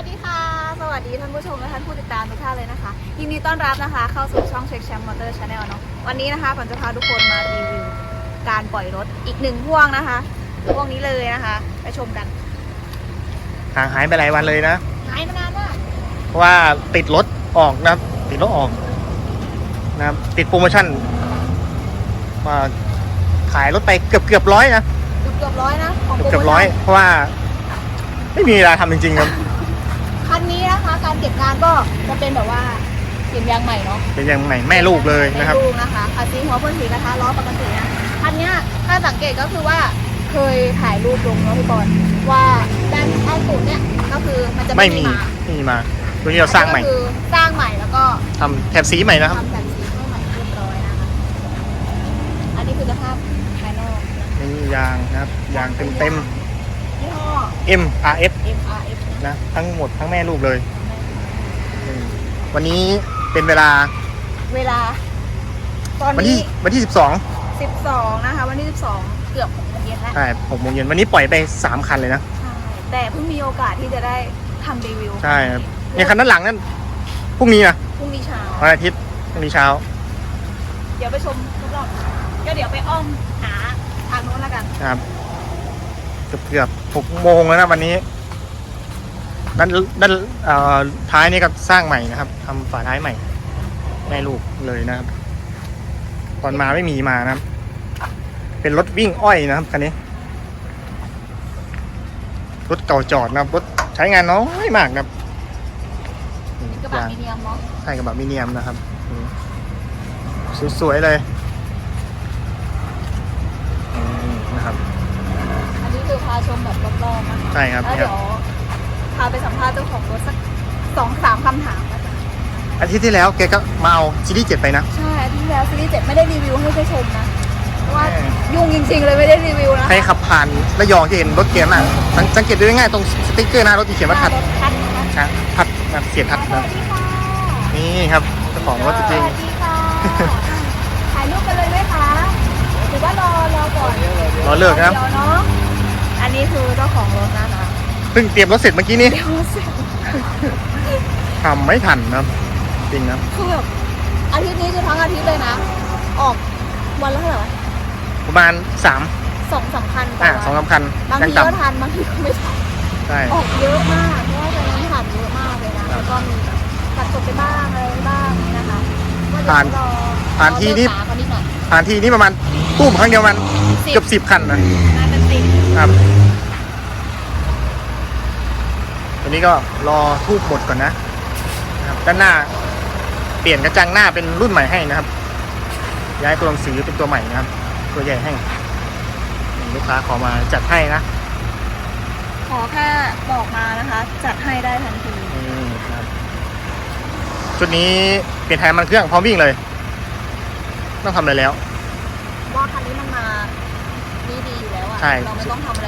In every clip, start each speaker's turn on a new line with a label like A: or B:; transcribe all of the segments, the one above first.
A: วัสดีค่ะ สวัสดีท่านผู้ชมและท่านผู้ติดตามทุกท่านเลยนะคะยินดีต้อนรับนะคะ เข้าสู่ช่องเช็คแชมป์มอเตอร์ชาแนลเนาะวันนี้นะคะผมจะพาทุกคนมารีวิวการปล่อยรถอีกหนึ่งพ่วงนะคะพ่วงนี้เลยนะคะ ไปชมกัน
B: ห่างหายไปหลายวันเลยนะ
A: หายมานานมาก
B: เพราะว่าติดรถออกนะครับ ติดรถออกนะครับติดโปรโมชั่นว่าขายรถไปเกือบเกือบร้อยนะ
A: เกือบเกือบร้อยนะของ
B: เกือบเกือบร้อยเพราะว่า ไม่มีเวลาทำจริงๆครับ
A: คันนี้นะคะ การเก็บงานก็จะเป็นแบบว่าเปลี่ยนยางใหม่เนาะ
B: เป็นยังไงแม่ลูกเลยนะครับ
A: แม่ลูกนะคะคันซีหัวพ่นสีนะคะล้อปกตินะคันเนี้ยถ้าสังเกตก็คือว่าเคยถ่ายรูปลงเนาะพี่บอลว่าด้านข้างตูดเนี่ยก็คือมันจะ
B: ไม่
A: ไม่
B: มี
A: มีมา
B: ไม่มีมาตัวนี้เราสร้างใหม่
A: ก็คือสร้างใหม่แล้วก็
B: ทำแถบสีใหม่นะครับ
A: ทำแบบสีให้ใหม่เรียบร้อยนะคะอันนี้คือสภาพภายนอกนะ
B: นี่ยางนะครับยางเต็มเต็ม
A: ยี่ห้อ
B: ๆ M R F
A: MRF นะ
B: นะทั้งหมดทั้งแม่ลูกเลยอืมวันนี้เป็นเวลา
A: เวลา ตอน
B: วันที่
A: นี้
B: วันที่12
A: 12 นะคะ วันที่ 12 เกือบ6โมงเย็นแล้ว
B: ใช่หกโมงเย็นวันนี้ปล่อยไปสามคันเลยนะ
A: ใช่แต่เพิ่งมีโอกาสที่จะได้ทำรีวิว
B: ใช่ครับเนี่ยคันด้านหลังนั่นพรุ่งนี้นะ
A: พรุ่งนี้เช้า
B: วันอาทิตย์พรุ่งนี้เช้า
A: เดี๋ยวไปชมรอบๆก็เดี๋ยวไปอ้อมหาทางโน้นแล้วกัน
B: นะครับเกือบเกือบหกโมงแล้วนะวันนี้ ด้านด้านเอ่อท้ายนี่ก็สร้างใหม่นะครับทำฝาท้ายใหม่แม่ลูกเลยนะครับ ตอนมาไม่มีมานะครับ เป็นรถวิ่งอ้อยนะครับคันนี้ รถเก่าจอดนะครับรถใช้งานน้อยมากนะครับ
A: เป็นกระบะมีเนียมเนาะ
B: ใช่กระบะมิเนียมนะครับอืมสวยๆเลยอืมนะครับ
A: อันนี้คือพาชมแบบรอบๆนะคะ
B: ใช่ครับ
A: แล้ว
B: เนี่ย
A: เดี๋ยว พาไปสัมภาษณ์เจ้าของรถสักสองสามคำถามนะจ๊ะ
B: อาทิตย์ที่แล้วแกก็มาเอาซีรีส์เจ็ดไปนะ
A: ใช่อาที่แล้วซีรีส์เจ็ดไม่ได้รีวิวให้ได้ชมนะเพราะว่า
B: เออ
A: ยุ่งจริง ๆ เลยไม่ได้รีวิวนะ
B: ใครขับผ่านระยองจะเห็นรถเกียร์น่ะสังสังเกตดูง่ายๆตรงสติ๊กเกอร์หน้ารถที่เขียนว่าทัด
A: รถทัดนะคะ
B: นะทัดนะเสียทัด
A: ส
B: นะ
A: วัสดีค่ะ
B: นี่ครับเจ้าของรถจริง
A: สวัสดีค่ะถ่ายรูปกันเลยไหมคะหรือว่ารอรอก่อน
B: ๆรอเลิกนะครับ
A: เดี๋ยวเนาะอันนี้คือเจ้าของรถนะคะ
B: เพิ่งเตรียมรถเสร็จเมื่อกี้นี้
A: เดี๋ยวเสร็จ
B: ทำไม่ทันนะครับจริงนะ
A: คือแบบอาทิตย์นี้คือทั้งอาทิตย์เลยนะ ออกวันละเท่าไหร่วะ
B: ประมาณสาม
A: สองสามพัน
B: อะ
A: ต่
B: สอง
A: วัน
B: สามคัน
A: บาง
B: ยัง
A: ทีก็
B: ต่ำ
A: ทันบางทีก็ไม่ทัน
B: ใช่
A: ออกเยอะมากเพราะว่าตอนนั้นผ่านเยอะมากเลยนะ
B: ครับ
A: แล้วก็มีแบบตัดจบไปบ้างอะไรบ้างนี่นะคะก็เดี๋ยว
B: ผ่าน
A: รอ
B: ผ่านทีนี่
A: รอเลิกหากันนิดหน่อย
B: ผ่านทีนี้ประมาณตู้มครั้งเดียวมัน
A: สิบ
B: เกือบสิบคันนะ
A: น่าจะสิบ
B: ครับ ตัวนี้ก็รอทูบหมดก่อนนะนะครับด้านหน้าเปลี่ยนกระจังหน้าเป็นรุ่นใหม่ให้นะครับ ย้ายตัวหนังสือเป็นตัวใหม่นะครับ ตัวใหญ่ให้ลูกค้าขอมาจัดให้นะ
A: ขอแค่บอกมานะคะ จัดให้ได้ทันที
B: นี่นะครับชุดนี้เปลี่ยนไทยมันเครื่องพร้อมวิ่งเลย ต้องทำอะไรแล้ว
A: ว่าคันนี้มันมาดีดีอยู่แล้วอะ
B: ใช่
A: เราไม่ต้องทำอะไรเยอะ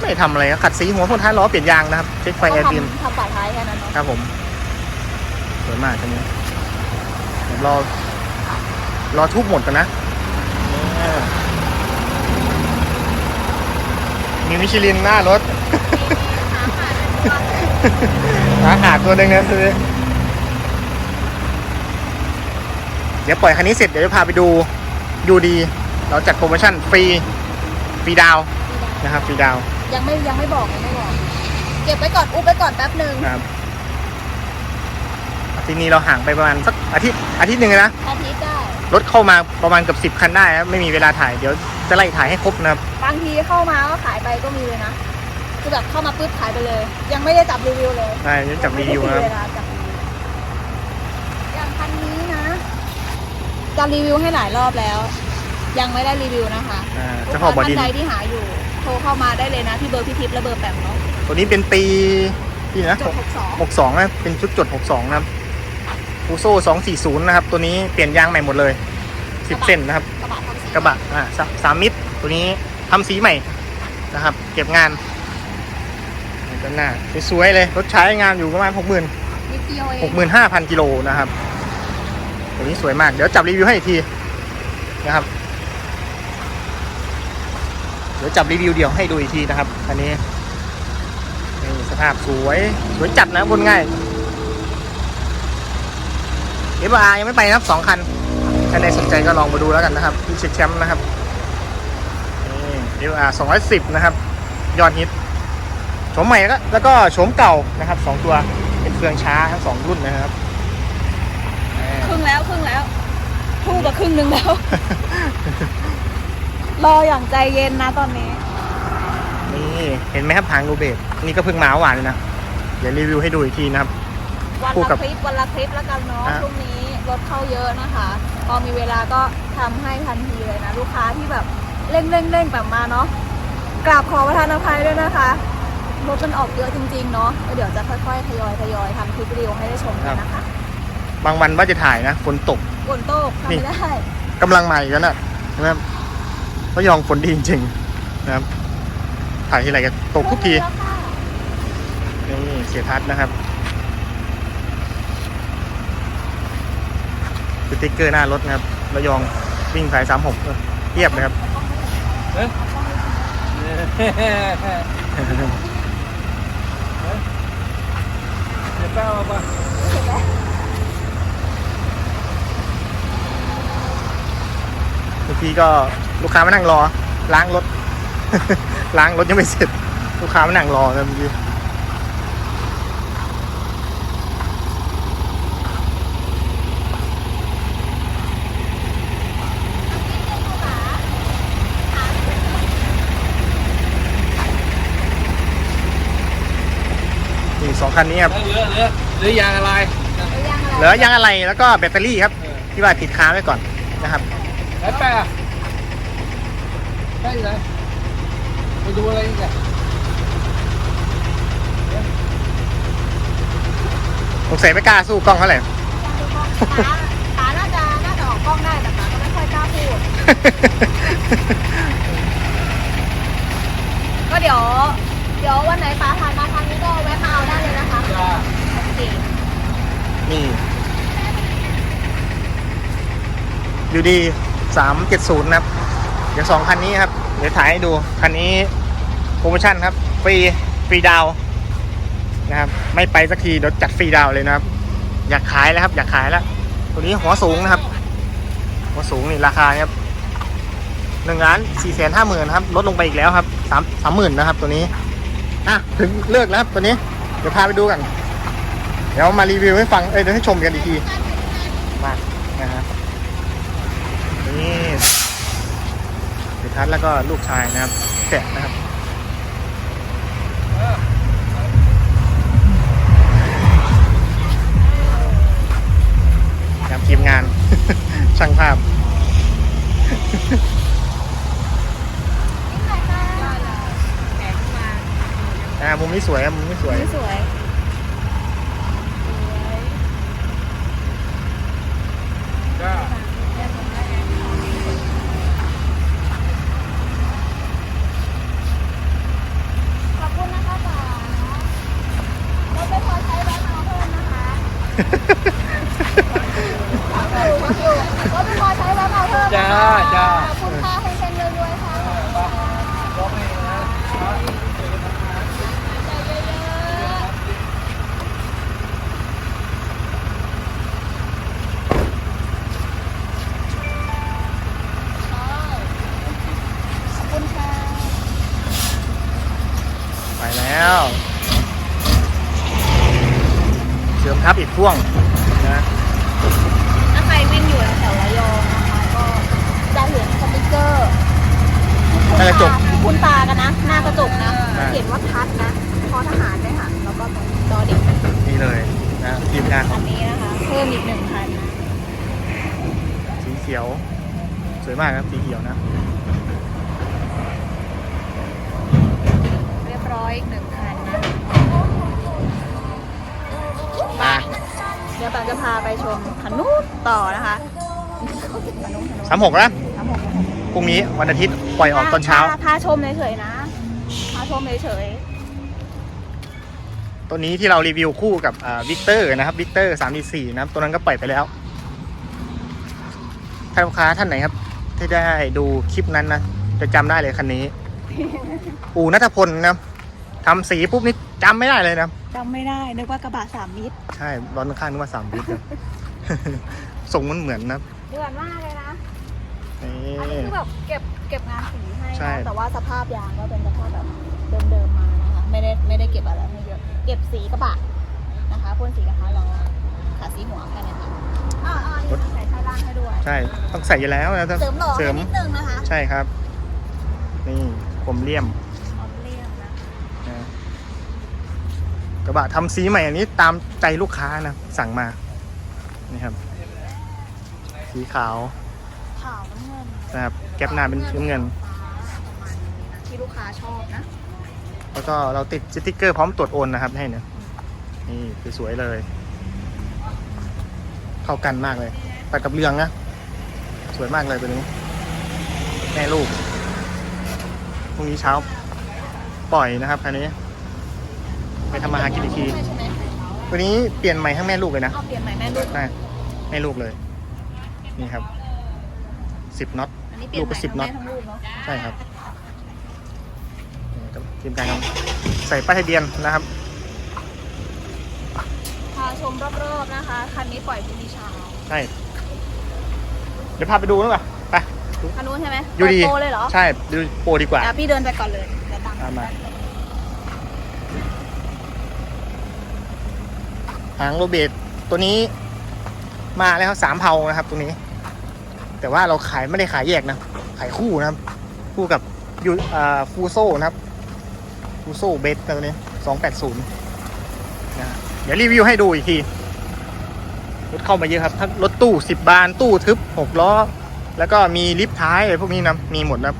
B: ไม่ทำอะไรครับขัดสีหัวพ่นท้ายล้อเปลี่ยนยางนะครับเช็คไฟ
A: ต้
B: แอ
A: อง
B: ร์ดิน
A: ทำทำปลายท้ายแค่นั้นเนาะ
B: ครับผมสวยมากคันนี้เดี๋ยวรอรอทุบหมดกันนะนี่มีมิชลินหน้ารถ หาหาตัวหนึ่งนะซื้อเดี๋ยวปล่อยคันนี้เสร็จเดี๋ยวจะพาไปดูยูดี เราจัดโปรโมชั่นฟรี ฟรีดาวน์นะครับ ฟรีดาวน์
A: ยังไม่ยังไม่บอกยังไม่บอก เก็บไว้ก่อนอุบไว้ก่อนแป๊บหนึ่ง
B: ครับอาทีนี้เราห่างไปประมาณสักอาทิตย์อาทิตย์หนึ่งเลยนะ
A: อาทิตย์ได้
B: รถเข้ามาประมาณเกือบสิบคันได้ครับไม่มีเวลาถ่ายเดี๋ยวจะไล่ถ่ายให้ครบนะครับ
A: บางทีเข้ามาก็ขายไปก็มีเลยนะคือแบบเข้ามาปุ๊บขายไปเลย ยังไม่ได้จับรีวิวเลย
B: ใช่จะจับรีวิวนะครับ
A: ไม่ได้มีเวลาจับรีวิวอย่างคันนี้นะจะรีวิวให้หลายรอบแล้ว ยังไม่ได้รีวิวนะคะ
B: อ่า
A: ลู
B: เจ้ากของบอ
A: ค้า
B: ดิ
A: ท่านนใดที่หาอยู่ โทรเข้ามาได้เลยนะที่เบอร์พี่ทิพย์และเบอร์แปมเนาะ
B: ตัวนี้เป็นปีที่นะ
A: จดหกสอง
B: หกสองนะเป็นชุดจดหกสองนะครับฟูโซ่สองสี่ศูนย์นะครับ ตัวนี้เปลี่ยนยางใหม่หมดเลยสิบเส้นนะครับ
A: กระบะทำสี
B: กระบะอ่าสาสามมิตรตัวนี้ทำสีใหม่นะครับ เก็บงานด้านหน้าสวยๆเลยรถใช้งานอยู่ประมาณหกหมื่น
A: นิดเดียวเอ
B: ห
A: ง
B: กหมื่นห้าพันกิโลนะครับตัวนี้สวยมากเดี๋ยวจับรีวิวให้อีกทีนะครับ เดี๋ยวจับรีวิวเดียวให้ดูอีกทีนะครับอันนี้นี่สภาพสวยสวยจัดนะบนง่ายเอฟอาร์ยังไม่ไปนะครับสองคันถ้าใครสนใจก็ลองมาดูแล้วกันนะครับที่เช็คแชมป์นะครับนี่เอฟอาร์สองร้อยสิบนะครับ ยอดฮิตโฉมใหม่แล้วก็แล้วก็โฉมเก่านะครับสองตัวเป็นเครื่องช้าทั้งสองรุ่นนะครับอ่า
A: ครึ่งแล้วครึ่งแล้วทูบกับครึ่งหนึ่งแล้ว รออย่างใจเย็นนะตอนนี้
B: นี่เห็นไหมครับทางรูเบศนี่ก็เพิ่งมาเมื่อวานเลยนะเดี๋ยวรีวิวให้ดูอีกทีนะครับ
A: วัน
B: คู่กั
A: ละ
B: บ
A: คลิปวันละคลิปแล้วกันเนาะ
B: อะ
A: ช่วงนี้รถเข้าเยอะนะคะ พอมีเวลาก็ทำให้ทันทีเลยนะ ลูกค้าที่แบบเร่งเร่งเร่งแบบมาเนาะกราบขอประทานอภัยด้วยนะคะรถมันออกเยอะจริงๆเนาะแล้วเดี๋ยวจะค่อยๆทยอยทยอยทำคลิปวิดีโอให้ได้ชมกันนะคะ
B: บางวันว่าจะถ่ายนะฝนตก
A: ฝนตกทำไม่ได้
B: กำลังมาอีกแล้วนะนะครับ ระยองฝนดีจริงๆนะครับ ถ่ายทีไรก็ตกทุกที
A: แล้วค่ะ
B: นี่เสียทัศน์นะครับสติ๊กเกอร์หน้ารถนะครับ ระยองวิ่งสายสามหกเทียบนะครับ
C: เดี๋ยวแป้งมาปะ
B: บางทีก็ ลูกค้ามานั่งรอ ล้างรถ ล้างรถยังไม่เสร็จ ลูกค้ามานั่งรอนะเมื่อกี้นี่สองคันนี้ครับ
C: เหลือเหลือเหลือยางอะไร
B: เหลือยางอะไรแล้วก็แบตเตอรี่ครับ ที่ว่าติดค้างไว้ก่อนนะครับ
C: ไอ้แป้งอะ แป้งอยู่ไหนไปดูอะไรอีกอะ
B: สงสัยไม่กล้าสู้กล้องเท่าไหร่
A: ขาขาน่าจะน่าจะออกกล้องได้แต่ขาก็ไม่ค่อยกล้าพูด ก็เดี๋ยว เดี๋ยววันไหนป้าผ่านมาทางนี้ก็แวะมาเอาได้เลยนะคะ
C: จ้า
A: โอเค
B: นี่ อยู่ดีสามเจ็ดศูนย์นะครับ เดี๋ยวสองคันนี้ครับ เดี๋ยวถ่ายให้ดู คันนี้โปรโมชั่นครับ ฟรี ฟรีดาวนะครับ ไม่ไปสักทีเดี๋ยวจัดฟรีดาวเลยนะครับ อยากขายแล้วครับ อยากขายแล้ว ตัวนี้หัวสูงนะครับ หัวสูงนี่ราคาครับหนึ่งล้านสี่แสนห้าหมื่นครับ ลดลงไปอีกแล้วครับสามสามหมื่นนะครับ ตัวนี้ อะ ถึงเลิกแล้วครับตัวนี้ เดี๋ยวพาไปดูกัน เดี๋ยวมารีวิวให้ฟัง เอ้ยเดี๋ยวให้ชมกันอีกที มานะฮะนี่เด ทัศน์แล้วก็ลูกชายนะครับแกะนะครับครับทีมงาน ช่างภาพ อ่ามุมนี้สวยครับมุมนี้สวย
A: นี่สวย
C: จ้า
A: ขอบคุณนะคะป๋าเราไปพอใช้แวะมาเพิ่มนะคะ ขอบคุณขอบคุณเราไปพอใช้แวมาเพิ่ม
C: จ้าจ้า
A: ขอบคุณค่ะให้เป็นรวยๆค่ะขอบคุณค่ะ
B: ไปแล้ว ริมทับอีกพ่วงนะ
A: ถ้าใครวิ่งอยู่แถวระยองนะคะก็จะเห็นสติกเกอร์ที่
B: หน้ากระจก
A: คุณตากันนะ หน้ากระจกนะ
B: ใช่
A: เขียนว่าทัดนะพอทหารด้วยค่ะแล้วก็ตรงจอเด็ก
B: นี่เลยนะทีมงานข
A: อั
B: อง
A: นนี้นะคะ เพิ่มอีกหนึ่งคันนะ
B: สีเขียว สวยมากครับสีเขียวนะ
A: เรียบร้อยอีกหนึ่งคันนะ
B: มา
A: เดี๋ยวปัง จะพาไปชมคันนู้นต่อนะคะคันนู้นคันนู้น
B: สามหกนะ
A: สามหก
B: พรุ่งนี้วันอาทิตย์ปล่อยออกตอนเช้า
A: พพาชมเฉยๆนะ พาชมเฉย
B: ตัวนี้ที่เรารีวิวคู่กับวิกเตอร์นะครับวิกเตอร์สามสี่นะครับ ตัวนั้นก็ปล่อยไปแล้วถ้าลูกค้าท่านไหนครับ ที่ได้ดูคลิปนั้นนะจะจำได้เลยคันนี้ อูนัทพลนะครับทำสีปุ๊บนี่จำไม่ได้เลยนะ
A: จำไม่ได้ นึกว่ากระบะสามมิตร
B: ใช่ร้อนข้างๆนึกว่าสามลิตรนะทรงมันเหมือนนะ
A: เดือนมากเลยนะ
B: นี่
A: อันนี้คือแบบเก็บเก็บงานสีให้
B: ใช่
A: นะแต่ว่าสภาพยางก็เป็นสภาพแบบเดิมๆมานะคะ ไม่ได้ไม่ได้เก็บอะไรให้เยอะ เก็บสีกระบะนะคะพ่นสีกระทะล้อขาสีหัวแค่นี้ค่ะอ่าอ่านี่ใส่ท้ายล่างให้ด้วย
B: ใช่ ต้องใส่อยู่แล้วนะ
A: เสริมหล่อ
B: เสริ
A: ให้
B: ม
A: นิดนึงนะคะ
B: ใช่ครับ นี่ผมเลี่ยม
A: ออฟเลียมนะ
B: นะ กระบะทำสีใหม่อันนี้ตามใจลูกค้านะ สั่งมา นี่ครับ สีขาว
A: ขาวน้ำเงิน
B: นะครับ แก๊ปหน้าเป็นสีน้ำเงิน
A: ฟ้าประมาณนี้นะที่ลูกค้าชอบนะ
B: แล้วก็เราติดสติ๊กเกอร์พร้อมตรวจโอนนะครับให้เนี่ยนี่สวยๆเลย เข้ากันมากเลยตัดกับเรืองนะ สวยมากเลยตัวนี้ แม่ลูกพรุ่งนี้เช้าปล่อยนะครับคันนี้ไป ทำมาหากินอีกที
A: ใช่ไหม
B: ตัวนี้เปลี่ยนใหม่ทั้งแม่ลูกเลยนะ
A: เอาเปลี่ยนใหม่แม่ลูก
B: ใช่แม่ลูกเลย นี่ครับสิบน็อต
A: อันนี้เปลี่ยนใหม่
B: ลูกก็10
A: ทั้งแม่
B: น็อต
A: ทั้งลูกเนาะ
B: ใช่ครับนี่ครับทีมงานครับใส่ป้ายทะเบียนนะครับ
A: พาชมรอบๆนะคะ คันนี้ปล่อยพรุ่งนี้เช้า
B: ใช่ เดี๋ยวพาไปดูนู่นป่ะไป
A: คันนู้นใช่ไหม
B: ยูดี
A: เปิโปรเลยเหรอ
B: ใช่ ดูโปรดีกว่า
A: อะพี่เดินไปก่อนเลยเดี๋ยวตาม
B: ตามมา หางโรเบตตัวนี้มาแล้วครับสามเผานะครับตัวนี้ แต่ว่าเราขายไม่ได้ขายแยกนะ ขายคู่นะครับ คู่กับยูอ่าฟูโซนะครับฟูโซเบสตัวนี้สองแปดศูนย์นะเดี๋ยวรีวิวให้ดูอีกทีรถเข้ามาเยอะครับทั้งรถตู้สิบบานตู้ทึบหกล้อ แล้วก็มีลิฟต์ท้ายอะไรพวกนี้นะมีหมดนะครับ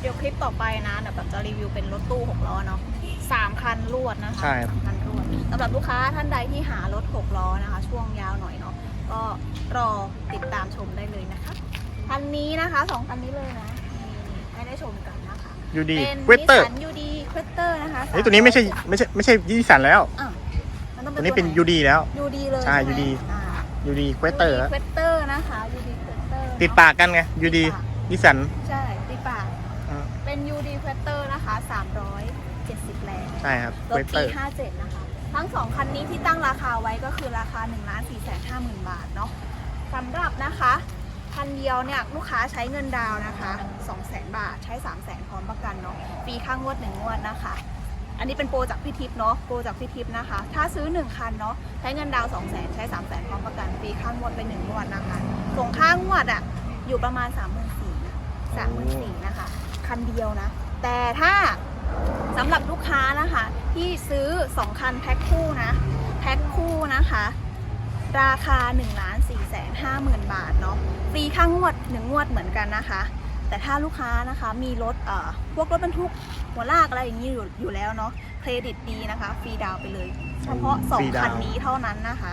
A: เดี๋ยวคลิปต่อไปนะเดี๋ยวแบบจะรีวิวเป็นรถตู้หกล้อเนาะสามคันรวดนะคะ
B: ใช่ครับ
A: สามคันรวดสำหรับลูกค้าท่านใดที่หารถหกล้อนะคะ ช่วงยาวหน่อยเนาะก็รอติดตามชมได้เลยนะคะคันนี้นะคะสองคันนี้เลยนะนี่ให้ได้ชมกันนะคะ
B: ยูดี
A: เป็น
B: เว
A: นิส
B: เตอร์
A: สันยูดีเวสเตอร์นะคะ
B: เฮ้ยตัวนี้ไม่ใช่ไม่ใช่ไม่ใช่ยี่สันแล้ว
A: อะมันต้อง
B: ตัวนี้เป็น
A: ไห
B: ยูดีแล้ว
A: ยูดีเลย
B: ใช่
A: ไหม
B: UD
A: อ่า
B: ยูดีเวเตอร์
A: เวสเตอร์นะคะยูดีเวสเตอร์
B: ติดปากกันไงยูดียี่สัน
A: ใช่ติดปาก
B: อ่า
A: เป็น UD q u e t e r นะคะ 370 แรง
B: ใช่ครับ
A: ร
B: เว
A: ถ
B: เตอ
A: ปี
B: ร์
A: 57 นะคะ ทั้ง2คันนี้ที่ตั้งราคาไว้ก็คือราคา1 4 5 0 0 0 0บาทเนาะสำหรับนะคะคันเดียวเนี่ยลูกค้าใช้เงินดาวน์นะคะ200,000บาทใช้ 300,000พร้อมประกันเนาะปีค่างวด1งวดนะคะ อันนี้เป็นโปรจากพี่ทิพย์เนาะโปรจากพี่ทิพย์นะคะ ถ้าซื้อ 1 คันเนาะใช้เงินดาวน์200,000ใช้ 300,000พร้อมประกันปีค่างวดไป1งวดนะคะส่งค่างวดอะอยู่ประมาณ 34,000 34,000นะคะคันเดียวนะ แต่ถ้า สำหรับลูกค้านะคะ ที่ซื้อ 2 คันแพ็คคู่นะแพ็คคู่นะคะ ราคา1นึ่งล้านสี่แสนห้าหมื่นบาทเนาะฟรีค่างวด1งวดเหมือนกันนะคะ แต่ถ้าลูกค้านะคะมีรถเอ่อพวกรถบรรทุกหัวลากอะไรอย่างนี้อยู่อยู่แล้วเนาะเครดิตดีนะคะ ฟรีดาวน์ไปเลย เฉพาะ
B: ฟรี
A: 2
B: ดาวน์
A: คันนี้เท่านั้นนะคะ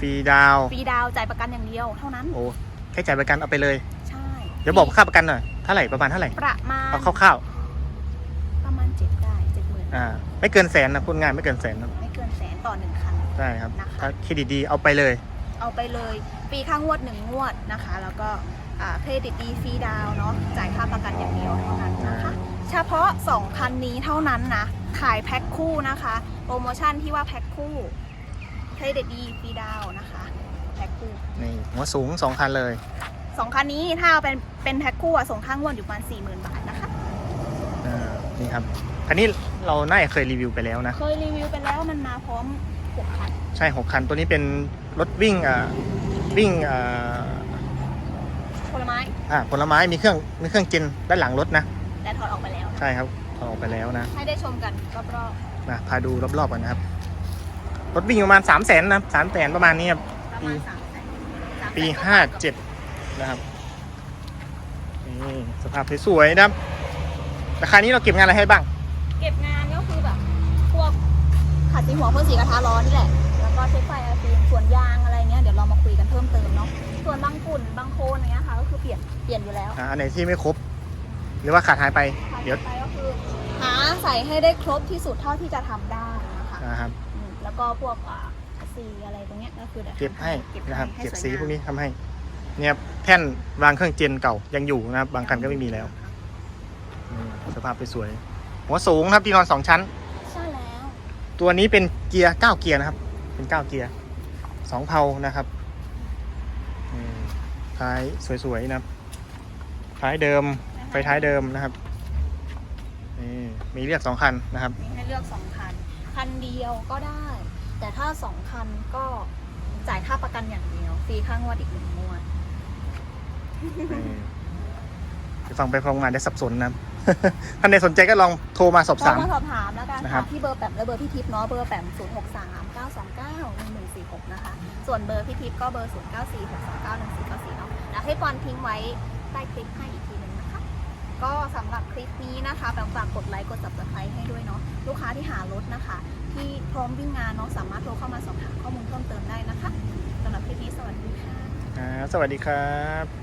B: ฟรีดาว
A: ฟรีดาวน์จ่ายประกันอย่างเดียวเท่านั้น
B: โอ้แค่จ่ายประกันเอาไปเลย
A: ใช่
B: เดี๋ยวบอกค่าประกันหน่อย เท่าไหร่ประมาณเท่าไหร่
A: ประมาณ
B: เอาคร่าว
A: ประมาณเจ็ดได้เจ็ดหมื่น
B: ๆ อ่าไม่เกินแสนนะพูดง่ายไม่เกินแสนนะ
A: ไม่เกินแสนต่อหนึ่งคัน
B: ใช่ครับ
A: นะคะ
B: ถ้าเครดิตดีเอาไปเลย
A: เอาไปเลยปีค่างวดหนึ่งงวดนะคะ แล้วก็อ่าเครดิตดีฟรีดาวน์เนาะจ่ายค่าประกันอย่างเดียวเท่านั้นนะคะ เฉพาะ2คันนี้เท่านั้นนะ ขายแพ็คคู่นะคะ โปรโมชั่นที่ว่าแพ็คคู่เครดิตดีฟรีดาวน์นะคะแพ็คคู่
B: นี่หัวสูงสองคันเลย
A: สองคันนี้ถ้าเอาเป็นเป็นแพ็คคู่อะส่งค่างวดอยู่ประมาณสี่หมื่นบาทนะคะ
B: อ่า นี่ครับคันนี้เราน่าจะเคยรีวิวไปแล้วนะ
A: เคยรีวิวไปแล้วมันมาพร้อมหกคัน
B: ใช่หกคัน ตัวนี้เป็นรถวิ่งอ่าวิ่งอ่า
A: ผลไม้
B: อ่าผลไม้มีเครื่องมีเครื่องกินด้านหลังรถนะ
A: แต่ถอดออกไปแล้ว
B: ใช่ครับถอดออกไปแล้วนะ
A: ให้ได้ชมกันรอบ
B: นะพาดูรอบๆกันนะครับ รถวิ่งประมาณสามแสนนะสามแสนประมาณนี้ครับ
A: ๆประมาณสามแสนสามแสน
B: ปี
A: กว่
B: ห้าเจ็ดนะครับนี่สภาพสวยๆนะครับ ราคานี้เราเก็บงานอะไรให้บ้าง
A: เก็บงานก็คือแบบพวกขัดสีหัวพ่นสีกระทะร้อนนี่แหละ แล้วก็เช็คไฟอาฟีนส่วนยางอะไรเงี้ยเดี๋ยวเรามาคุยกันเพิ่มเติมเนาะ ส่วนบางฝุ่นบางโคนอย่างเงี้ยค่ะก็คือเปลี่ยนเปลี่ยนอยู่แล้ว
B: อ่าอันไหนที่ไม่ครบ หรือว่าขาดหายไปเดี๋ยว
A: ไปก็คือหาใส่ให้ได้ครบที่สุดเท่าที่จะทำได้นะคะ
B: นะครับ
A: อืมแล้วก็พวกอ่าสีอะไรตรงเนี้ยก็คือดี๋ยว
B: เก็บให้
A: เก็บ
B: นะครับ
A: ให้
B: เก็บ
A: สวย
B: สี
A: งาม
B: พวกนี้ทำให้ เนี่ยครับแท่นวางเครื่องเจนเก่ายังอยู่นะครับ บางคันก็ไม่มีแล้วอืม สภาพสวยๆหัวสูงนะครับที่นอนสองชั้น
A: ใตั
B: วนี้เป็นเกียร์เก้าเกียร์นะครับ เป็นเก้าเกียร์สองเพานะครับอืมท้ายสวยๆนะครับ ท้ายเดิมไฟท้ายเดิมนะครับนี่มีเรียกสองคันนะครับ
A: มีให้เลือกสองคัน คันเดียวก็ได้ แต่ถ้าสองคันก็จ่ายค่าประกันอย่างเดียวฟรีค่างวดอีกหนึ่งงวด
B: นี่ฟังไปฟังมาได้สับสนนะครับ ท่านใดสนใจก็ลองโทรมาสอบ
A: โทร
B: ถาม
A: มาสอบถามแล้วกัน
B: นะครั
A: ค่ะ
B: บ
A: ที่เบอร์แปมและเบอร์พี่ทิพย์เนาะเบอร์แปม0 6 3 9 2 9 1 1 4 6นะคะ ส่วนเบอร์พี่ทิพย์ก็เบอร์ 0 9 4 6 2 9 1 4 9 4เนาะแล้วให้ปอนทิ้งไว้ใต้คลิปให้อีกทีหนึ่งนะคะ ก็สำหรับคลิปนี้นะคะแปมฝากกดไลค์กด subscribe ให้ด้วยเนาะลูกค้าที่หารถนะคะ ที่พร้อมวิ่งงานเนาะสามารถโทรเข้ามาสอบถามข้อมูลเพิ่มเติมได้นะคะสำหรับคลิปนี้สวัสดีค่ะ
B: อ่าสวัสดีครับ